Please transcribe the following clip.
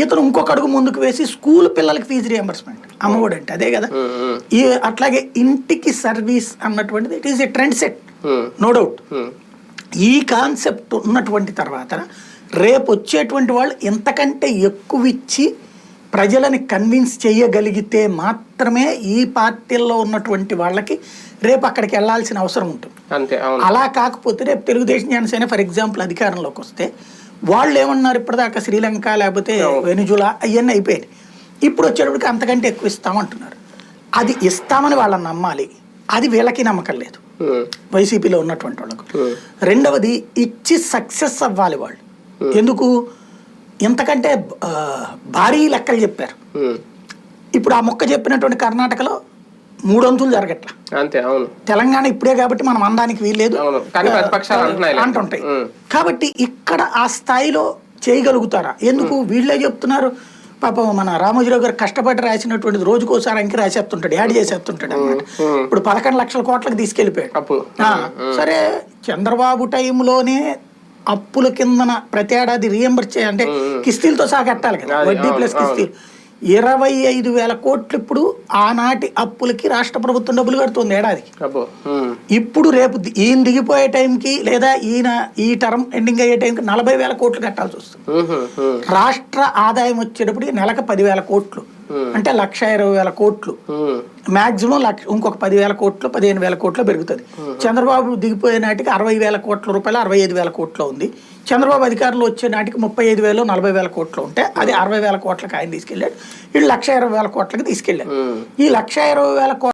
ఇతను ఇంకొక అడుగు ముందుకు వేసి స్కూల్ పిల్లలకి ఫీజు రియంబర్స్మెంట్ అమ్మఒడి అంటే అదే కదా? ఈ అట్లాగే ఇంటికి సర్వీస్ అన్నటువంటిది it is a trend set no doubt ఈ కాన్సెప్ట్ ఉన్నటువంటి తర్వాత రేపు వచ్చేటువంటి వాళ్ళు ఇంతకంటే ఎక్కువ ఇచ్చి ప్రజలని కన్విన్స్ చేయగలిగితే మాత్రమే ఈ పార్టీల్లో ఉన్నటువంటి వాళ్ళకి రేపు అక్కడికి వెళ్ళాల్సిన అవసరం ఉంటుంది. అంతే అలా కాకపోతే రేపు తెలుగుదేశం జనసేన ఫర్ ఎగ్జాంపుల్ అధికారంలోకి వస్తే వాళ్ళు ఏమన్నారు ఇప్పటిదాకా శ్రీలంక లేకపోతే వెనుజులా అవన్నీ అయిపోయాయి. ఇప్పుడు వచ్చేటప్పటికి అంతకంటే ఎక్కువ ఇస్తామంటున్నారు. అది ఇస్తామని వాళ్ళని నమ్మాలి. అది వీళ్ళకి నమ్మకం లేదు. వైసీపీలో ఉన్నటువంటి వాళ్ళకు. రెండవది ఇచ్చి సక్సెస్ అవ్వాలి వాళ్ళు. ఎందుకు? ఇంతకంటే భారీ లెక్కలు చెప్పారు. ఇప్పుడు ఆ మొక్క చెప్పినటువంటి కర్ణాటకలో మూడొంతులు జరగట్ల. అంతే అవును. తెలంగాణ ఇప్పుడే కాబట్టి మనం అనడానికి వీల్లేదు. అంటుంటాయి. కాబట్టి ఇక్కడ ఆ స్థాయిలో చేయగలుగుతారా? ఎందుకు? వీళ్ళే చెప్తున్నారు పాపం మన రామోజీరావు గారు కష్టపడి రాసినటువంటిది రోజుకోసారి అంకి రాసేస్తుంటాడు యాడ్ చేసేస్తుంటాడు అన్నమాట. ఉమ్. ఇప్పుడు పదకొండు లక్షల కోట్లకు తీసుకెళ్ళిపోయాడు. సరే చంద్రబాబు టైంలోనే అప్పుల కిందన ప్రతి ఏడాది రియంబర్స్ చేయాలంటే కిస్తీలతో సహా కట్టాలి కదా. వడ్డీ ప్లస్ కిస్తీలు. ఇరవై ఐదు వేల కోట్లు ఇప్పుడు ఆనాటి అప్పులకి రాష్ట్ర ప్రభుత్వం డబ్బులు కడుతుంది ఏడాదికి. ఇప్పుడు రేపు ఈయన దిగిపోయే టైంకి లేదా ఈయన ఈ టర్మ్ ఎండింగ్ అయ్యే టైంకి నలభై వేల కోట్లు కట్టాల్సి వస్తుంది. రాష్ట్ర ఆదాయం వచ్చేటప్పటికి నెలకు పదివేల కోట్లు. అంటే లక్ష ఇరవై వేల కోట్లు. ఉమ్, మాక్సిమం లక్ష ఇంకొక పదివేల కోట్లు పదిహేను వేల కోట్లు పెరుగుతుంది. చంద్రబాబు దిగిపోయే నాటికి అరవై వేల కోట్ల రూపాయలు అరవై ఐదు వేల కోట్లు ఉంది. చంద్రబాబు అధికారంలో వచ్చే నాటికి ముప్పై ఐదు వేలు నలభై వేల కోట్లు ఉంటే అది అరవై వేల కోట్లకి ఆయన తీసుకెళ్ళాడు. వీళ్ళు లక్ష ఇరవై వేల కోట్లకి తీసుకెళ్ళాడు. ఈ లక్ష ఇరవై వేల కోట్ల